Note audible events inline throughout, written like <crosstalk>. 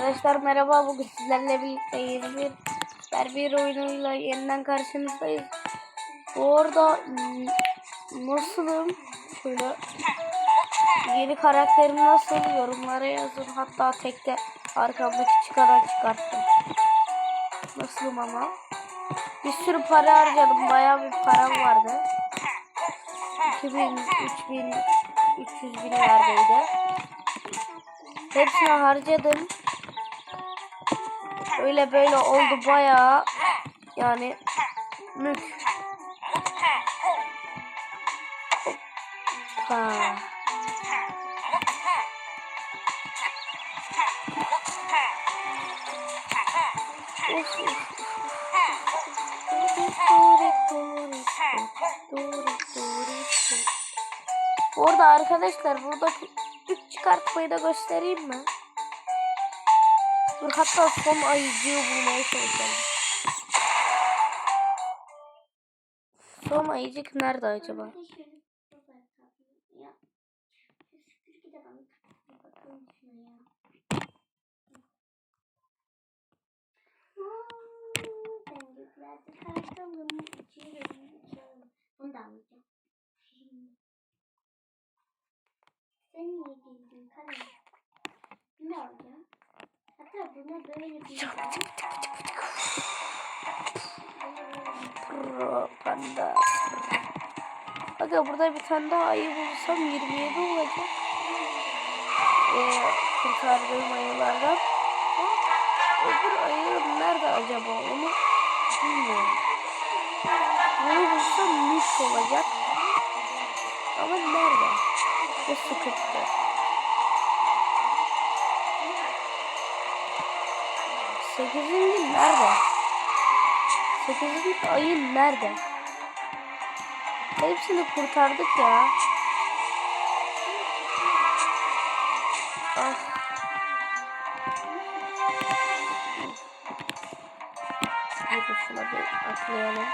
Arkadaşlar merhaba bugün sizlerle birlikte yeni bir Super bir oyunuyla yeniden karşınızdayız. Bu arada hmm, nasılım? Şöyle yeni karakterim nasıl yorumlara yazın. Hatta tekte arkamdaki çıkaran çıkarttım. Nasılım ama? Bir sürü para harcadım. Bayağı bir param vardı. 2000, 3000, 300 bin neredeydi. Hepsini harcadım. Öyle böyle oldu bayağı yani mük. Of. Bu arada arkadaşlar buradaki 3 çıkartmayı da göstereyim mi? Dur hatta son ayıcığı bulmaya çalışalım. Son ayıcık nerede acaba? Bunu da alacağım. Sen niye kalem? Ne alacağım? Hatta buna böyle bir Propaganda. Aga burada bir tane daha ayı bulsam 27 olacak. Ee, kurtardığım ayılardan. Öbür ayı nerede acaba onu bilmiyorum. Bunu bulsam mük olacak. Ama nerede? Bu sıkıntı. Sekizinci nerede? Sekizinci ayı nerede? Hepsini kurtardık ya. Ah. Dur şuna bir atlayalım.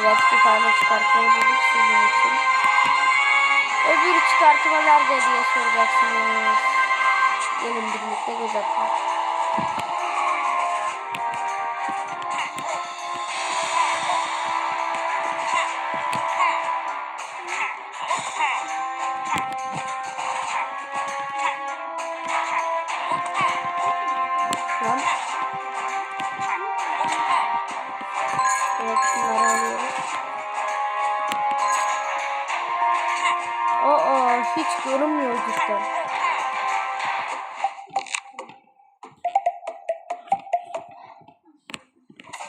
Evet bir tane çıkartmayı bulduk sizin için. Öbür çıkartma nerede diye soracaksınız. Gelin birlikte göz an Evet şunları alıyoruz. Hiç görünmüyor cidden.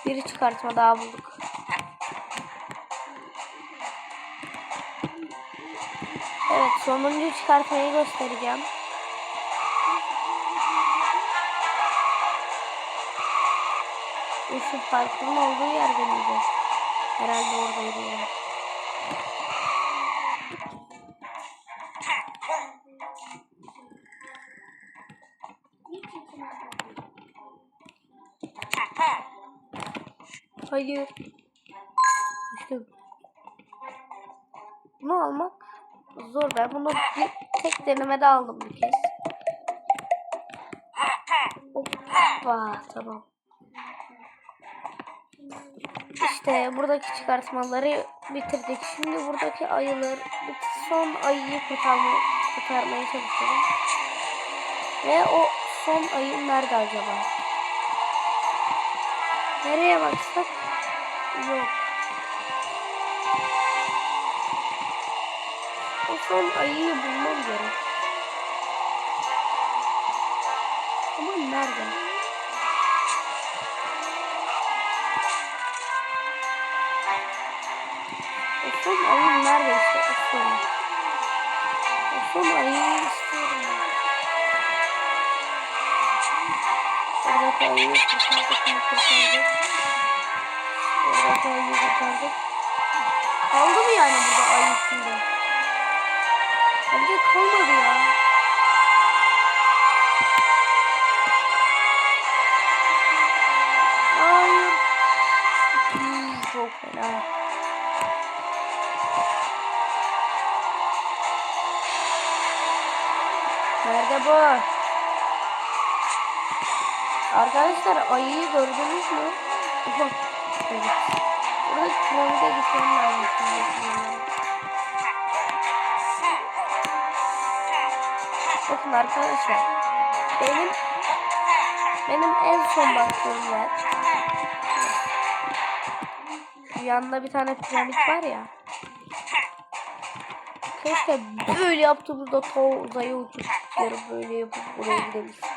Bir çıkartma daha bulduk. Evet sonuncu çıkartmayı göstereceğim. Şu parkurun olduğu yerde miydi? Herhalde oradaydı ya. Hayır. İşte bunu almak zor. Ben bunu bir tek denemede aldım bir kez. Hoppa tamam. İşte buradaki çıkartmaları bitirdik. Şimdi buradaki ayılar son ayıyı kurtarmaya, kurtarmaya çalışalım. Ve o son ayı nerede acaba? Nereye baksak Yok. O son ayıyı bulmam gerek. Ama nerede? Son ayı nerede işte? Aslan. Aslan ayı istiyorum. Orada ayı kurtardık mı kurtardık. Buradaki ayıyı kurtardık. Kaldı mı yani burada ayı üstünde? Bence kalmadı ya. Hayır. Hmm, çok fena. Nerede bu? Arkadaşlar ayıyı gördünüz mü? <laughs> evet. Burada piramide gitmem lazım. Bakın arkadaşlar. Benim benim en son baktığım yer. Şu yanında bir tane piramit var ya. Keşke böyle yaptığımızda ta uzaya uçup böyle yapıp buraya gidebiliriz.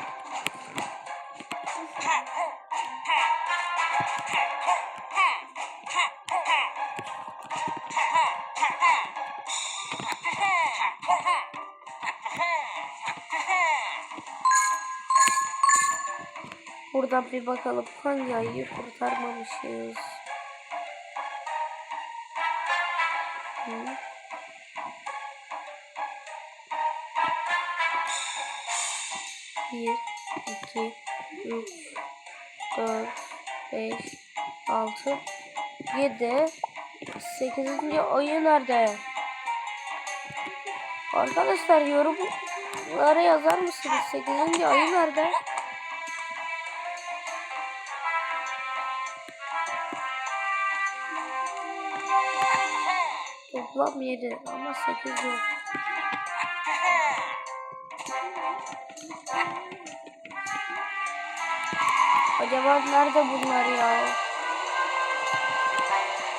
Buradan bir bakalım hangi ayıyı kurtarmamışız. Bir, iki, üç, dört, beş, altı, yedi, sekizinci ayı nerede? Arkadaşlar yorumlara yazar mısınız? Sekizinci ayı nerede? Toplam 7 ama 8 yok. Acaba nerede bunlar ya?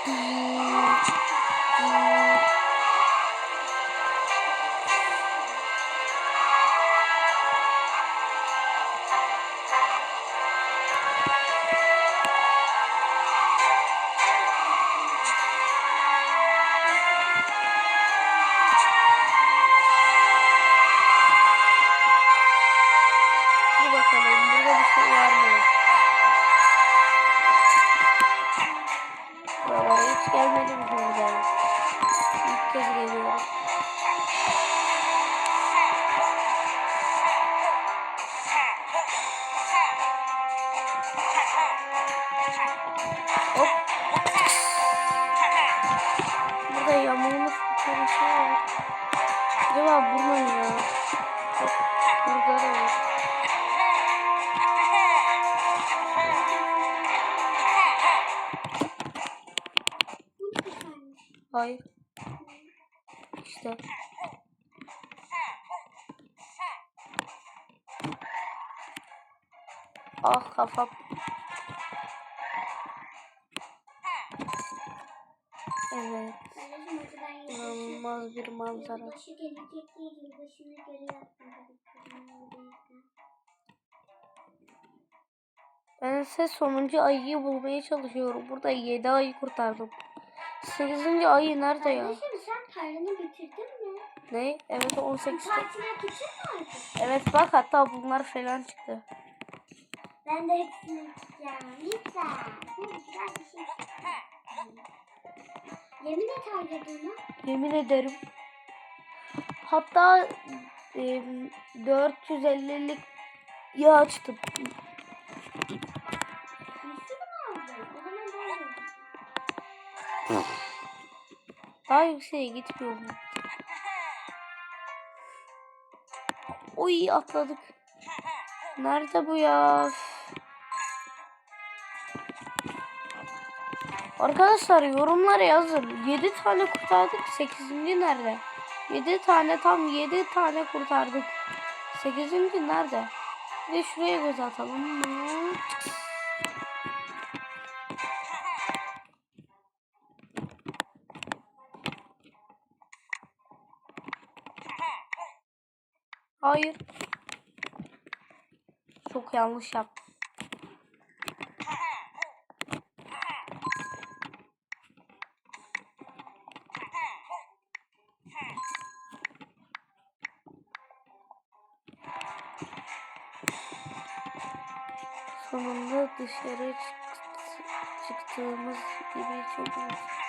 Hmm, hmm. Gelmedim burada. İlk Hayır. İşte. Ah kafam. Evet. İnanılmaz bir manzara. Ben ise sonuncu ayıyı bulmaya çalışıyorum. Burada 7 ayı kurtardım. 8. ayı nerede ya? Kardeşim sen tarlanı bitirdin mi? Ne? Evet 18. Partine gittin mi artık? Evet bak hatta bunlar falan çıktı. Ben de hepsini yapacağım. Lütfen. Bu güzel bir şey. Yemin et harcadığını. Yemin ederim. Hatta em, 450'lik yağ açtım. Daha yükseğe gitmiyor mu? Oy atladık. Nerede bu ya? Arkadaşlar yorumlara yazın. 7 tane kurtardık. 8. nerede? 7 tane tam 7 tane kurtardık. 8. nerede? Bir şuraya göz atalım mı? Hayır. Çok yanlış yaptım. Sonunda dışarı çıktı- çıktığımız gibi çok mutluyum.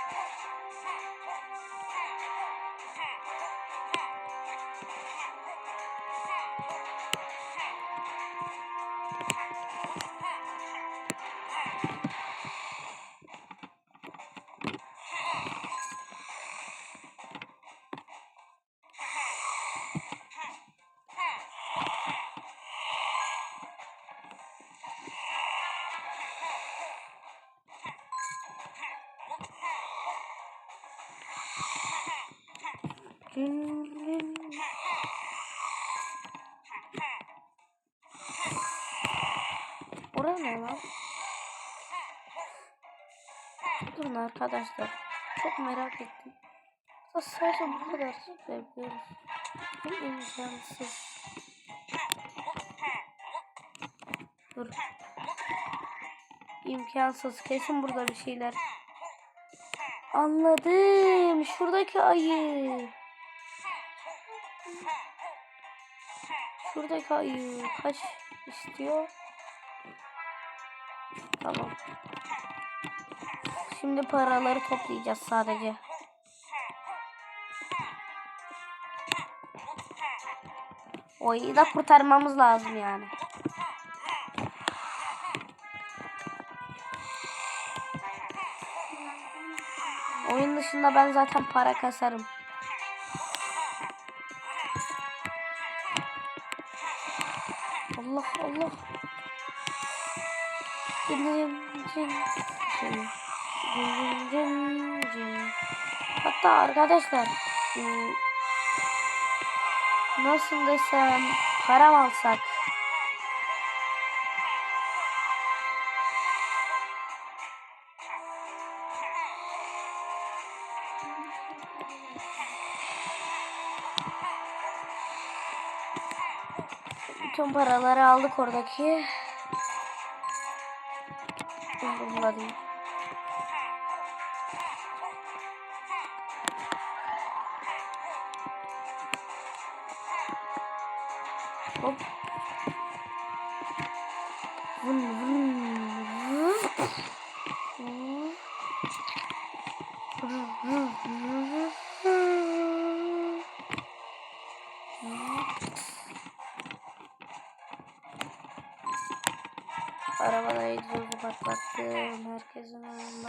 Arkadaşlar. Çok merak ettim. Sadece bu kadar seviyoruz. Bu imkansız. Dur. İmkansız. Kesin burada bir şeyler. Anladım. Şuradaki ayı. Şuradaki ayı kaç istiyor? Tamam. Şimdi paraları toplayacağız sadece. O ayıyı da kurtarmamız lazım yani. Oyun dışında ben zaten para kasarım. Allah Allah. Cin cin cin. Hatta arkadaşlar ıı, nasıl desem param alsak bütün paraları aldık oradaki umurumda Hop. Vın vın vın. Arabada egzozu patlattım. Herkesin önünde.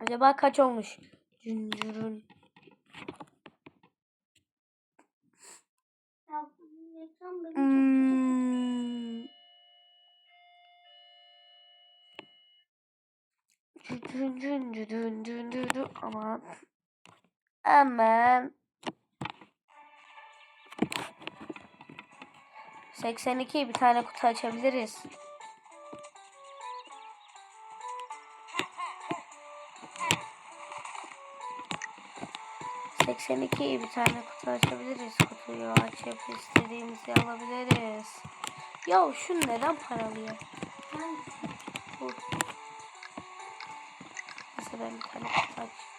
Acaba kaç olmuş? Cüncürün. Hemen. 82 bir tane kutu açabiliriz. Seksen iki bir tane kutu açabiliriz. Kutuyu açıp istediğimizi alabiliriz. Ya şu neden paralı ya? çok Bu. Neyse ben bir tane kutu aç.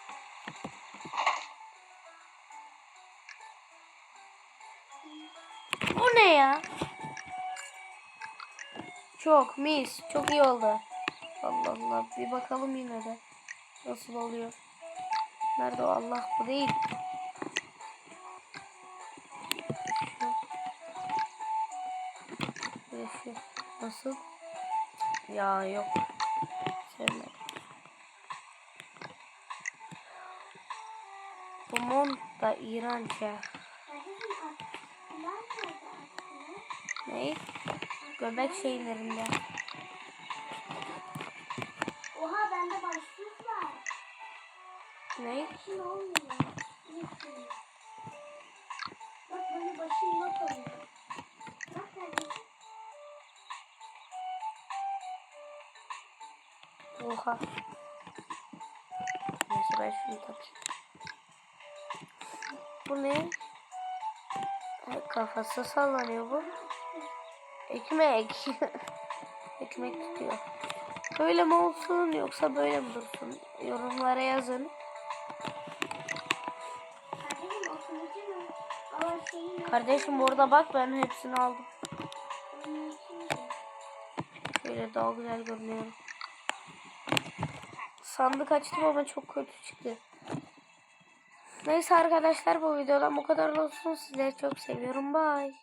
Ne ya? Çok mis. Çok iyi oldu. Allah Allah. Bir bakalım yine de. Nasıl oluyor? Nerede o Allah? Bu değil. Nasıl? Ya yok. Sevmedim. Bu mont da iğrenç ya. Kardeşim atkılar nerede atkılar? Ne? Göbek şeylerinde. Oha bende başlık var. Ne? Başın olmuyor. Bak böyle başın yok oluyor. Bak kardeşim. Oha. Neyse ben şunu takayım. Bu ne? Kafası sallanıyor bu. Ekmek. <laughs> Ekmek tutuyor. Böyle mi olsun yoksa böyle mi dursun? Yorumlara yazın. Kardeşim o kılıcı mı? Ama şeyi ne? Kardeşim burada bak ben hepsini aldım. Şöyle daha güzel görünüyor. Sandık açtım ama çok kötü çıktı. Neyse arkadaşlar bu videodan bu kadar olsun. Sizleri çok seviyorum. Bye.